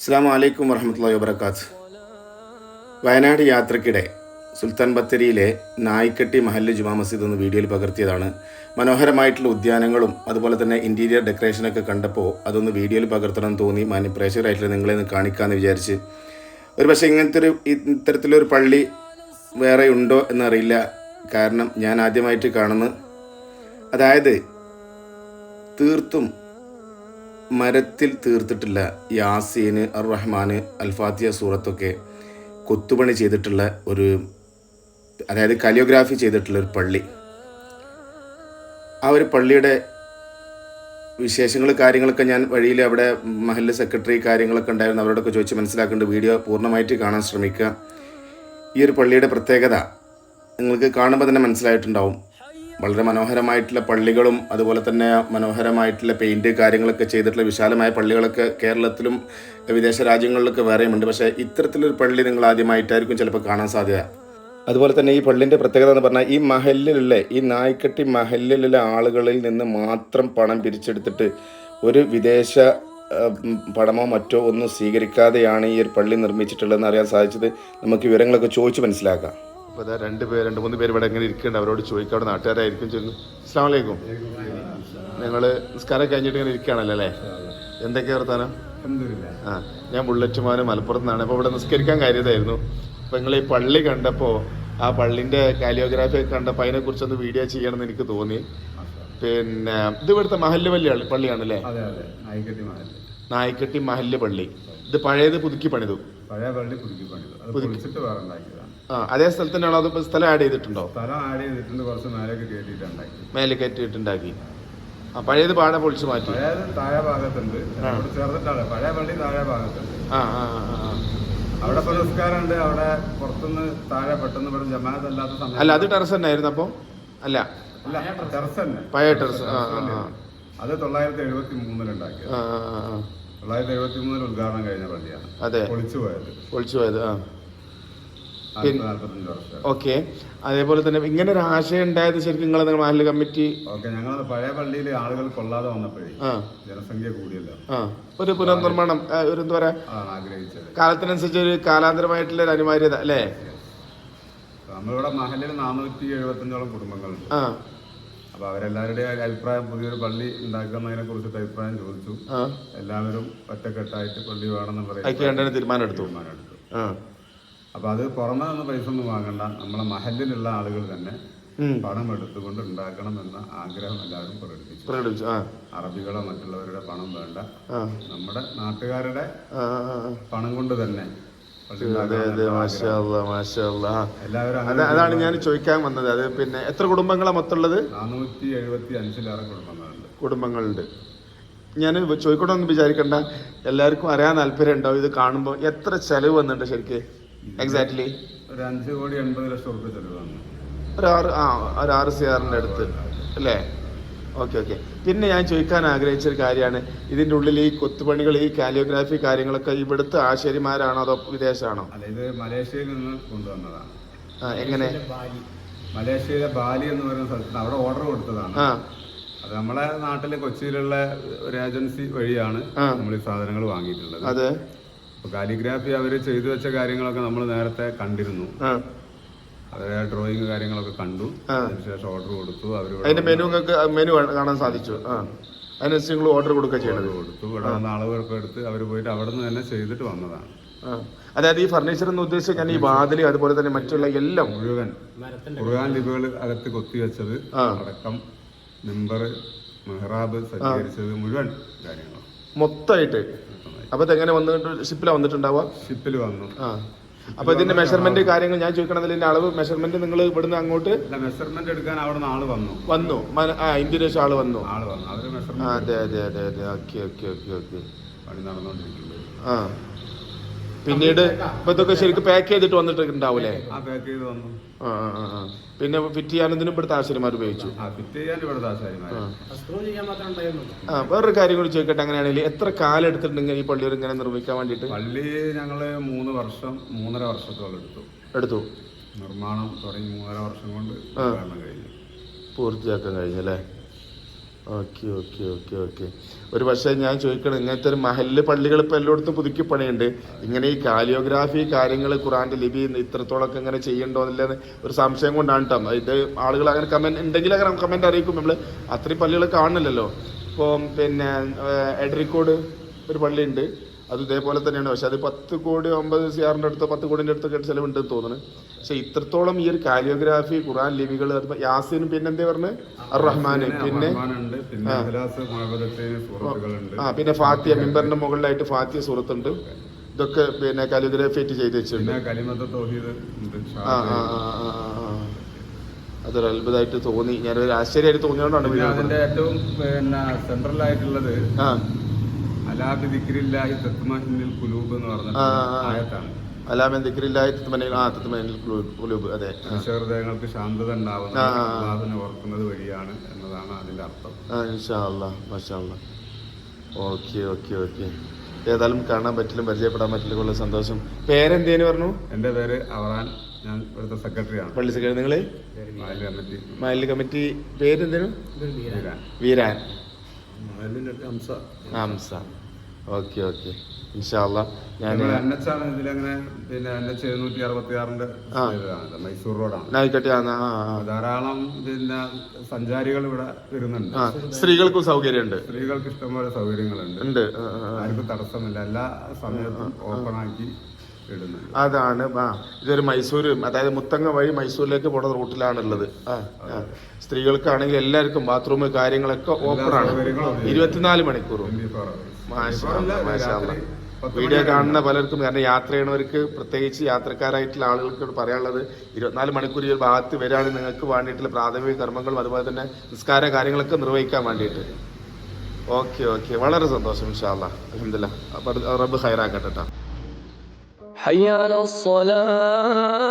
അസ്സാം വലൈക്കും വർഹമത്തല്ലാ വബർക്കാത്ത് വയനാട് യാത്രക്കിടെ സുൽത്താൻ ബത്തേരിയിലെ നായിക്കട്ടി മഹല്ല് ജുമാ മസ്ജിദ് എന്ന വീഡിയോയിൽ പകർത്തിയതാണ്. മനോഹരമായിട്ടുള്ള ഉദ്യാനങ്ങളും അതുപോലെ തന്നെ ഇന്റീരിയർ ഡെക്കറേഷനൊക്കെ കണ്ടപ്പോൾ അതൊന്ന് വീഡിയോയിൽ പകർത്തണം തോന്നി. മാന്യ പ്രേക്ഷകരായിട്ടുള്ള നിങ്ങളെ ഒന്ന് കാണിക്കാമെന്ന് വിചാരിച്ച്. ഒരു പക്ഷേ ഇങ്ങനത്തെ ഒരു ഇത്തരത്തിലൊരു പള്ളി വേറെ ഉണ്ടോ എന്നറിയില്ല. കാരണം ഞാൻ ആദ്യമായിട്ട് കാണുന്നു അതായത് തീർത്തും മരത്തിൽ തീർത്തിട്ടില്ല യാസീന് അർ റഹ്മാൻ അൽഫാത്തിയ സൂറത്തൊക്കെ കൊത്തുപണി ചെയ്തിട്ടുള്ള ഒരു അതായത് കലിയോഗ്രാഫി ചെയ്തിട്ടുള്ള ഒരു പള്ളി. ആ ഒരു പള്ളിയുടെ വിശേഷങ്ങൾ കാര്യങ്ങളൊക്കെ ഞാൻ വഴിയിൽ അവിടെ മഹല്ല് സെക്രട്ടറി കാര്യങ്ങളൊക്കെ ഉണ്ടായിരുന്നു അവരോടൊക്കെ ചോദിച്ച് മനസ്സിലാക്കേണ്ട വീഡിയോ പൂർണമായിട്ട് കാണാൻ ശ്രമിക്കുക. ഈ ഒരു പള്ളിയുടെ പ്രത്യേകത നിങ്ങൾക്ക് കാണുമ്പോൾ തന്നെ മനസ്സിലായിട്ടുണ്ടാവും. വളരെ മനോഹരമായിട്ടുള്ള പള്ളികളും അതുപോലെ തന്നെ മനോഹരമായിട്ടുള്ള പെയിന്റ് കാര്യങ്ങളൊക്കെ ചെയ്തിട്ടുള്ള വിശാലമായ പള്ളികളൊക്കെ കേരളത്തിലും വിദേശ രാജ്യങ്ങളിലൊക്കെ വേറെയുമുണ്ട് പക്ഷേ ഇത്തരത്തിലൊരു പള്ളി നിങ്ങൾ ആദ്യമായിട്ടായിരിക്കും ചിലപ്പോൾ കാണാൻ സാധ്യത. അതുപോലെ തന്നെ ഈ പള്ളിന്റെ പ്രത്യേകത എന്ന് പറഞ്ഞാൽ ഈ മഹലിലുള്ള ഈ നായ്ക്കട്ടി മഹലിലുള്ള ആളുകളിൽ നിന്ന് മാത്രം പണം പിരിച്ചെടുത്തിട്ട് ഒരു വിദേശ പണമോ മറ്റോ ഒന്നും സ്വീകരിക്കാതെയാണ് ഈ ഒരു പള്ളി നിർമ്മിച്ചിട്ടുള്ളതെന്ന് അറിയാൻ സാധിച്ചത്. നമുക്ക് വിവരങ്ങളൊക്കെ ചോദിച്ച് മനസ്സിലാക്കാം. അപ്പോൾ അതാ രണ്ട് പേര് രണ്ട് മൂന്ന് പേര് ഇവിടെ എങ്ങനെ ഇരിക്കുന്നുണ്ട്. അവരോട് ചോദിക്കാം അവിടെ നാട്ടുകാരായിരിക്കും? ചെന്ന് അസ്സാം വലൈക്കും ഞങ്ങൾ നിസ്കാരം കഴിഞ്ഞിട്ട് ഇങ്ങനെ ഇരിക്കുകയാണല്ലോ അല്ലേ? എന്തൊക്കെയാണ് വർത്താനം? ആ ഞാൻ ബുള്ളറ്റുമാന് മലപ്പുറത്ത് നിന്നാണ്. അപ്പോൾ ഇവിടെ നിസ്കരിക്കാൻ കാര്യതായിരുന്നു അപ്പോൾ നിങ്ങൾ ഈ പള്ളി കണ്ടപ്പോൾ ആ പള്ളിന്റെ കാലിയോഗ്രാഫി ഒക്കെ കണ്ടപ്പോൾ അതിനെക്കുറിച്ചൊന്ന് വീഡിയോ ചെയ്യണമെന്ന് എനിക്ക് തോന്നി. പിന്നെ ഇത് ഇവിടുത്തെ മഹല്ല് പള്ളി പള്ളിയാണല്ലേ നായിക്കട്ടി മഹല്ല്. പള്ളി. ഇത് പഴയത് പുതുക്കി പണിതു. പഴയ പള്ളി പുതുക്കി പണിതു. അത് പൊളിച്ചിട്ട് വേറെ അതേ സ്ഥലത്ത് തന്നെയാണോ അത് സ്ഥലം ആഡ് ചെയ്തിട്ടുണ്ടോ? സ്ഥലം ആഡ് ചെയ്തിട്ടുണ്ട് കുറച്ച് മേലേക്ക് കയറ്റിയിട്ട് മേലെ കയറ്റിയിട്ടുണ്ടാക്കി. ആ പഴയത് പാടെ പൊളിച്ച് മാറ്റി. പഴയത് താഴെ ഭാഗത്തുണ്ട് അവിടെ ചേർന്നിട്ടാണ് പഴയ പള്ളി താഴെ ഭാഗത്തുണ്ട്. ആ ആ ആ, അവിടെ ഇപ്പൊ നിസ്കാരമുണ്ട് അവിടെ പുറത്തുനിന്ന് താഴെ പെട്ടെന്ന് ഇവിടെ ജമാഅത്ത് അല്ലാത്ത സമയം അല്ല അത് ടെറസ് തന്നെ ആയിരുന്നു അപ്പോൾ അല്ല. അല്ല ടെറസ് തന്നെ. പഴയ ടെറസ് ആ ആ ആ. അത് തൊള്ളായിരത്തി എഴുപത്തി മൂന്നിലുണ്ടാക്കി ആ ആ, ആ, ആ. തൊള്ളായിരത്തി എഴുപത്തി മൂന്നിൽ ഉദ്ഘാടനം കഴിഞ്ഞ പള്ളിയാണ്. അതെ. പൊളിച്ചു പോയത് പൊളിച്ചു പോയത് ആ. ഓക്കെ. അതേപോലെ തന്നെ ഇങ്ങനെ ഒരു ആശയം ഉണ്ടായത് ശരിക്കും നിങ്ങൾ മഹല്ല് കമ്മിറ്റി ഓക്കെ ഞങ്ങൾ പഴയ പള്ളിയിൽ ആളുകൾ കൊള്ളാതെ വന്നപ്പോഴേ ജനസംഖ്യ കൂടിയല്ലോ. ആ. ഒരു പുനർനിർമ്മാണം ഒരു എന്താ പറയാ കാലത്തിനനുസരിച്ച് ഒരു കാലാന്തരമായിട്ടുള്ള ഒരു അനിവാര്യത അല്ലേ? നമ്മളിവിടെ മഹലിൽ നാനൂറ്റി എഴുപത്തഞ്ചോളം കുടുംബങ്ങളുണ്ട്. ആ. അപ്പൊ അവരെല്ലാവരുടെയും അഭിപ്രായം പുതിയൊരു പള്ളി ഉണ്ടാക്കുന്നതിനെ കുറിച്ചിട്ട് അഭിപ്രായം ചോദിച്ചു. എല്ലാവരും ഒറ്റക്കെട്ടായിട്ട് പള്ളി വേണമെന്ന് പറയുന്നത് തീരുമാനം എടുത്തു തീരുമാനം എടുത്തു അപ്പൊ അത് പുറമെ നിന്ന് പൈസ ഒന്നും വാങ്ങണ്ട. നമ്മളെ മഹലിലുള്ള ആളുകൾ തന്നെ പണം എടുത്തുകൊണ്ട് ഉണ്ടാക്കണം എന്ന ആഗ്രഹം എല്ലാവരും പ്രകടിപ്പിച്ചു. അറബികളോ മറ്റുള്ളവരുടെ പണം വേണ്ട. നമ്മുടെ നാട്ടുകാരുടെ. പണം കൊണ്ട് തന്നെ അതാണ് ഞാൻ ചോദിക്കാൻ വന്നത്. അത് പിന്നെ എത്ര കുടുംബങ്ങളാണ് മൊത്തമുള്ളത്? നാനൂറ്റി എഴുപത്തി അഞ്ചിലേറെ കുടുംബങ്ങളുണ്ട്. കുടുംബങ്ങളുണ്ട്. ഞാൻ ചോദിക്കണമെന്ന് വിചാരിക്കണ്ട. എല്ലാവർക്കും അറിയാൻ താല്പര്യം ഉണ്ടാവും ഇത് കാണുമ്പോൾ എത്ര ചെലവ് വന്നിട്ടുണ്ട് ശരിക്ക്? എക്സാക്ട്ലി ഒരു അഞ്ച് കോടി എൺപത് ലക്ഷം റുപ്യ ഒരു ആറ് ആ ഒരു ആറ് സി ആറിന്റെ അടുത്ത് അല്ലേ? ഓക്കെ ഓക്കെ പിന്നെ ഞാൻ ചോദിക്കാൻ ആഗ്രഹിച്ച ഒരു കാര്യമാണ്. ഇതിന്റെ ഉള്ളിൽ ഈ കൊത്തുപണികൾ ഈ കാലിയോഗ്രാഫി കാര്യങ്ങളൊക്കെ ഇവിടുത്തെ ആശാരിമാരാണോ അതോ വിദേശമാണോ അല്ല ഇത് മലേഷ്യയിൽ നിന്ന് കൊണ്ടുവന്നതാണ്. ആ എങ്ങനെ? മലേഷ്യയിലെ ബാലി. എന്ന് പറയുന്ന സ്ഥലത്ത് അവിടെ ഓർഡർ കൊടുത്തതാണ്. ആ. അത് നമ്മളെ നാട്ടിലെ കൊച്ചിയിലുള്ള ഒരു ഏജൻസി വഴിയാണ് ആ. നമ്മൾ ഈ സാധനങ്ങൾ വാങ്ങിയിട്ടുള്ളത്. അതെ. അപ്പൊ കാലിഗ്രാഫി അവർ ചെയ്തു വെച്ച കാര്യങ്ങളൊക്കെ നമ്മൾ നേരത്തെ കണ്ടിരുന്നു. അവരെ ഡ്രോയിങ് കാര്യങ്ങളൊക്കെ കണ്ടു. അതിനുശേഷം ഓർഡർ കൊടുത്തു. അവർ അതിന്റെ മെനു നിങ്ങൾക്ക് മെനു കാണാൻ സാധിച്ചു. അതിനനുസരിച്ച് നിങ്ങൾ ഓർഡർ കൊടുക്കുക ചെയ്യണത്. കൊടുത്തു. ഇവിടെ വന്ന അളവുകളൊക്കെ എടുത്ത് അവർ പോയിട്ട് അവിടെ നിന്ന് തന്നെ ചെയ്തിട്ട് വന്നതാണ്. അതായത് ഈ ഫർണിച്ചർ എന്ന് ഉദ്ദേശിച്ചാൽ ഞാൻ ഈ വാതിൽ അതുപോലെ തന്നെ മറ്റുള്ള എല്ലാം മുഴുവൻ ഖുർആൻ ലിപികൾ അകത്ത് കൊത്തിവെച്ചത്. അടക്കം മെമ്പർ മെഹ്റാബ് സജ്ജീകരിച്ചത് മുഴുവൻ കാര്യങ്ങളും. മൊത്തമായിട്ട്. അപ്പൊ എങ്ങനെ വന്നിട്ട് ഷിപ്പിലാണ് വന്നിട്ടുണ്ടാവുക? ഷിപ്പിൽ വന്നു. ആ. അപ്പൊ ഇതിന്റെ മെഷർമെന്റ് കാര്യങ്ങൾ ഞാൻ ചോദിക്കണതിൽ ഇതിന്റെ അളവ് മെഷർമെന്റ് നിങ്ങൾ ഇവിടുന്ന് അങ്ങോട്ട് മെഷർമെന്റ് എടുക്കാൻ അവിടെ ആൾ വന്നു. വന്നു. ആ ആൾ വന്നു. ആൾ വന്നു. അതെ അതെ അതെ അതെ. Okay okay okay okay. ആ. പിന്നീട് ഇപ്പൊ ഇതൊക്കെ ശരിക്കും പാക്ക് ചെയ്തിട്ട് വന്നിട്ടുണ്ടാവൂലേ ആ പിന്നെ ഫിറ്റ് ചെയ്യാനതിനും ഇവിടുത്തെ ആശാരിമാർ ഉപയോഗിച്ചു? ആ ഫിറ്റ് ചെയ്യാൻ ഇവിടെ ആശാരിമാര്. ആ. വേറൊരു കാര്യം കൂടി ചോദിക്കട്ടെ അങ്ങനെയാണെങ്കിൽ എത്ര കാലം എടുത്തിട്ടുണ്ടെങ്കിൽ ഈ പള്ളിയിൽ ഇങ്ങനെ നിർമ്മിക്കാൻ വേണ്ടിയിട്ട്? പള്ളി ഞങ്ങൾ മൂന്ന് വർഷം മൂന്നര വർഷത്തോളം എടുത്തു. എടുത്തു. നിർമ്മാണം തുടങ്ങി മൂന്നര വർഷം കൊണ്ട് കഴിഞ്ഞു. പൂർത്തിയാക്കാൻ കഴിഞ്ഞല്ലേ ഓക്കെ ഓക്കെ ഓക്കെ ഓക്കെ. ഒരു പക്ഷേ ഞാൻ ചോദിക്കണം ഇങ്ങനത്തെ ഒരു മഹല്ല് പള്ളികൾ ഇപ്പോൾ എല്ലായിടത്തും പുതുക്കി പണിയുണ്ട്. ഇങ്ങനെ ഈ കാലിയോഗ്രാഫി കാര്യങ്ങൾ ഖുറാന്റെ ലിപി ഇത്രത്തോളമൊക്കെ ഇങ്ങനെ ചെയ്യണ്ടോ എന്നുള്ളത് ഒരു സംശയം കൊണ്ടാണ് കേട്ടോ ഇത് ആളുകൾ അങ്ങനെ കമന്റ് ഉണ്ടെങ്കിൽ അങ്ങനെ കമന്റ് അറിയിക്കും. നമ്മൾ അത്രയും പള്ളികൾ കാണില്ലല്ലോ ഇപ്പോൾ പിന്നെ എഡ്രിക്കോട് ഒരു പള്ളിയുണ്ട്. അത് ഇതേപോലെ തന്നെയാണ്. പക്ഷെ അത് പത്ത് കോടി ഒമ്പത് സിയാറിന്റെ അടുത്ത് പത്ത് കോടിന്റെ അടുത്തൊക്കെ ചിലവുണ്ടെന്ന് തോന്നുന്നു. പക്ഷെ ഇത്രത്തോളം ഈ ഒരു കാലിയോഗ്രാഫി ഖുറാൻ ലിപികൾ യാസിനും പിന്നെ എന്താ പറഞ്ഞു? അർ റഹ്മാൻ പിന്നെ ആ. പിന്നെ ഫാത്തിയ മിമ്പറിന്റെ മുകളിലായിട്ട് ഫാത്തിയ സൂറത്തുണ്ട് ഇതൊക്കെ പിന്നെ കാലിയോഗ്രാഫി ആയിട്ട് ചെയ്ത് വെച്ചിട്ടുണ്ട്. ആ ആ ആ. അതൊരു അത്ഭുതമായിട്ട് തോന്നി. ഞാനൊരു ആശ്ചര്യമായിട്ട് തോന്നിയോണ്ടാണ് അതിന്റെ ഏറ്റവും പിന്നെ സെൻട്രൽ ആയിട്ടുള്ളത് തത്മഹിന്നിൽ കുലൂബ് എന്ന് പറഞ്ഞ. ആയത്താണ്. അലാമൻ ദിക്രില്ലായി തത്മനയിൽ ആ തത്മനയിൽ കുലൂബ് അതെ. ആ. ശാന്തത ഉണ്ടാവുന്നത് ആ, ആ, ആ. അള്ളാഹുവിനെ ഓർക്കുന്നത് വഴിയാണ് എന്നതാണ് അതിന്റെ അർത്ഥം. ഇൻഷാ അല്ലാ മാഷാ അല്ലാ ഓക്കെ ഓക്കെ ഓക്കെ. ഏതായാലും കാണാൻ പറ്റില്ല പരിചയപ്പെടാൻ പറ്റില്ല കൊള്ള സന്തോഷം. പേരെന്തേനു പറഞ്ഞു? എന്റെ പേര് അവറാൻ. ഞാൻ ഇവിടുത്തെ സെക്രട്ടറിയാണ്. പള്ളി സെക്രട്ടറി നിങ്ങൾ മാലി കമ്മിറ്റി. മൈലിൽ കമ്മിറ്റി പേരെന്തേനു വീരാൻ. വീരാൻ. ഹംസ. ഹംസ. Okay okay. ഇൻഷാ അല്ലാ ഞാൻ. മൈസൂർ റോഡാണ്. ആയിക്കോട്ടെ. ധാരാളം പിന്നെ സഞ്ചാരികൾ ഇവിടെ വരുന്നുണ്ട്. സ്ത്രീകൾക്കും സൗകര്യമുണ്ട്. സ്ത്രീകൾക്ക് ഇഷ്ടംപോലെ സൗകര്യങ്ങളുണ്ട്. ഉണ്ട്. ആർക്കും തടസ്സമില്ല എല്ലാ സമയത്തും ഓപ്പൺ ആക്കി അതാണ് ആ. ഇതൊരു മൈസൂർ അതായത് മുത്തങ്ങ വഴി മൈസൂരിലേക്ക് പോണ റൂട്ടിലാണുള്ളത്. ആ. സ്ത്രീകൾക്കാണെങ്കിൽ എല്ലാവർക്കും ബാത്റൂം കാര്യങ്ങളൊക്കെ ഓപ്പൺ ആണ് ഇരുപത്തിനാല് മണിക്കൂറും. 24 hours. മാഷാ ഇപ്പോഴല്ല, അല്ലാ, മാഷാ രാത്രി അല്ലാ. പത്ത് വീഡിയോ മണി കാണുന്ന പലർക്കും കാരണം യാത്ര ചെയ്യണവർക്ക് പ്രത്യേകിച്ച് യാത്രക്കാരായിട്ടുള്ള ആളുകൾക്ക് പറയാനുള്ളത് ഇരുപത്തിനാല് മണിക്കൂർ ഈ ഒരു ഭാഗത്ത് വരികയാണെങ്കിൽ നിങ്ങൾക്ക് വേണ്ടിയിട്ടുള്ള പ്രാഥമിക കർമ്മങ്ങളും അതുപോലെ തന്നെ നിസ്കാര കാര്യങ്ങളൊക്കെ നിർവഹിക്കാൻ വേണ്ടിയിട്ട് ഓക്കെ ഓക്കെ വളരെ സന്തോഷം ഇൻഷാല്ല അലഹമില്ല അപ്പം അത് റബ്ബ് ഹൈറാക്കട്ടെ ട്ടോ. حي على الصلاة